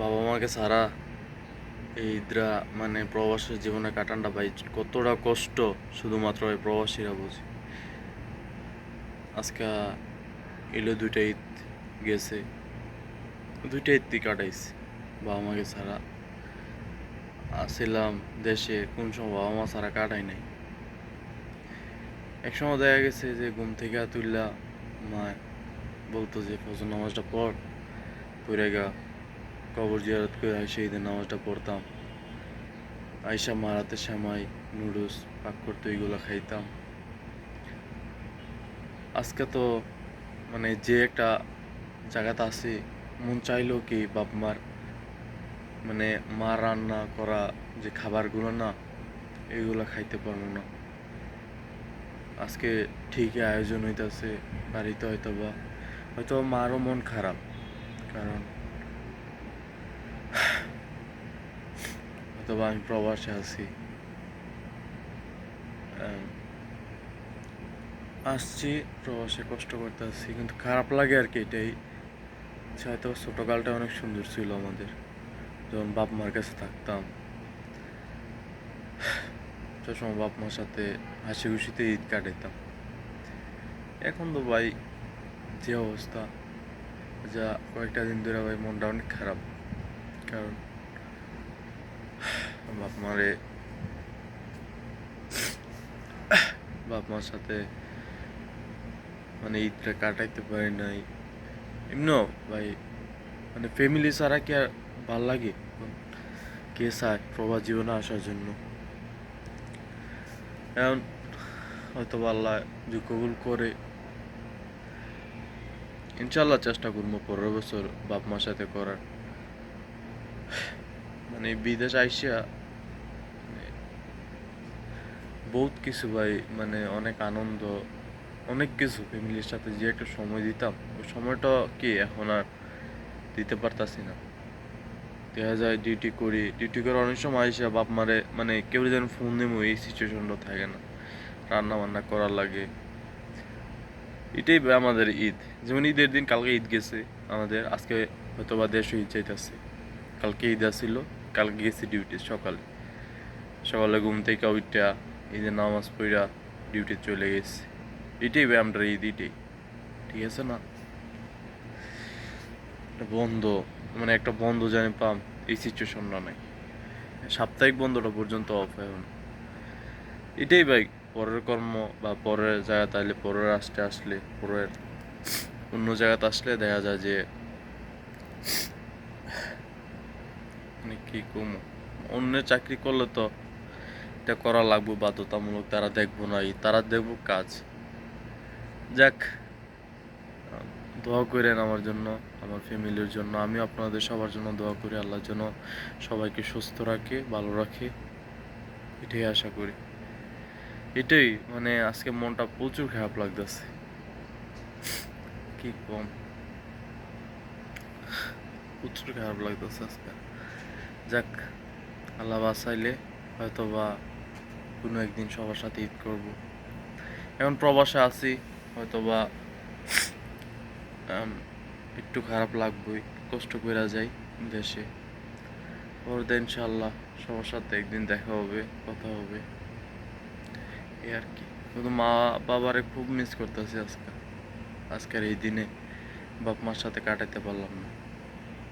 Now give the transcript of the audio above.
বাবা মাকে ছাড়া এই ঈদরা মানে প্রবাসের জীবনে কাটানটা ভাই কতটা কষ্ট শুধুমাত্র এই প্রবাসীরা বুঝে। আজকে এলো দুইটা ঈদ গেছে, দুইটা ঈদই কাটাইছে বাবা মাকে ছাড়া। আসছিলাম দেশে, কোন সময় বাবা মা ছাড়া কাটাই নাই। একসময় দেখা গেছে যে ঘুম থেকে তুললা মা বলতো যে ফজর নামাজটা পড়, পড়ে গা। কবর জিয়ারত করে আইসা নামাজটা পড়তাম। আইসা মারাতে সামাই নুডলস, পাক করতো এইগুলো খাইতাম। আজকে তো মানে যে একটা জায়গাতে আছে, মন চাইলো কি বাপ মার মানে মা রান্না করা যে খাবারগুলো না, এগুলো খাইতে পারব না। আজকে ঠিকই আয়োজন হইতেছে, বাড়িতে হয়তো বা হয়তো মারও মন খারাপ, কারণ হয়তো বা আমি প্রবাসে আছি। আসছি, প্রবাসে কষ্ট করতে আসছি কিন্তু খারাপ লাগে আর কি এটাই। হয়তো ছোটকালটা অনেক সুন্দর ছিল আমাদের, যখন বাপ মার কাছে থাকতাম। সবসময় বাপ মার সাথে হাসি খুশিতে ঈদ কাটাইতাম। এখন তো ভাই, যে অবস্থা, যা কয়েকটা দিন ধরে ভাই মনটা অনেক খারাপ। কারণ বাপ মারে। বাপ মার সাথে মানে ঈদটা কাটাইতে পারি নাই। এমনিও ভাই মানে ফ্যামিলি ছাড়া কি আর ভালো লাগে? কে চায় প্রবাস জীবনে আসার জন্য? এখন হয়তো আল্লাহ যে কবুল করে ইনশাল্লাহ চেষ্টা করব পরের বছর বাপ মার সাথে করার। মানে বিদেশ আইসিয়া বহুত কিছু ভাই মানে অনেক আনন্দ, অনেক কিছু ফ্যামিলির সাথে যে একটা সময় দিতাম, ওই সময়টা কি এখন আর দিতে পারতাছি না। দেখা যায় ডিউটি করি ডিউটি করে অনেক সময় আইসা বাপ মারে মানে কেউ যেন ফোন দেবো এই সিচুয়েশনটা থাকে না। রান্না বান্না করার লাগে। এটাই আমাদের ঈদ। যেমন ঈদের দিন, কালকে ঈদ গেছে, আমাদের আজকে হয়তো বা দেশও ঈদ চাইতেছে। কালকে ঈদ আসছিল কালকে গেছি ডিউটি সকালে। সকালে ঘুম থেকে উঠা ঈদের নামাজ পড়া ডিউটি চলে গেছি। এটাই আমরা ঈদ এটাই ঠিক আছে না? একটা বন্ধ মানে একটা বন্ধ জানি পাম, এই সিচুয়েশনটা নাই। সাপ্তাহিক বন্ধটা পর্যন্ত অফ এখন। এটাই ভাই, পরের কর্ম বা পরের জায়গা তাইলে পরের আসতে আসলে, পরের অন্য জায়গাতে আসলে দেখা যায় যে মানে কি কম? অন্য চাকরি করলে তো এটা করা লাগবে, বাধ্যতামূলক তারা দেখব না তারা দেখব কাজ। যাক, দোয়া করেন আমার জন্য, আমার ফ্যামিলির জন্য আমি আপনাদের সবার জন্য দোয়া করি আল্লাহর জন্য সবাইকে সুস্থ রাখে, ভালো রাখে, এটাই আশা করি। এটাই মানে আজকে মনটা প্রচুর খারাপ লাগতেছে। কি কম? প্রচুর খারাপ লাগতেছে আজকে। যাক, আল্লাহ বাসাইলে হয়তো বা কোনো একদিন সবার সাথে ঈদ করব। এখন প্রবাসে আছি হয়তো বা একটু খারাপ লাগবেই, কষ্ট করে যাই দেশে। পরে ইনশাল্লাহ সবার সাথে একদিন দেখা হবে, কথা হবে। এই আর কি। শুধু মা বাবারে খুব মিস করতেছি আজকে। আজকের এই দিনে বাপ মার সাথে কাটাতে পারলাম না।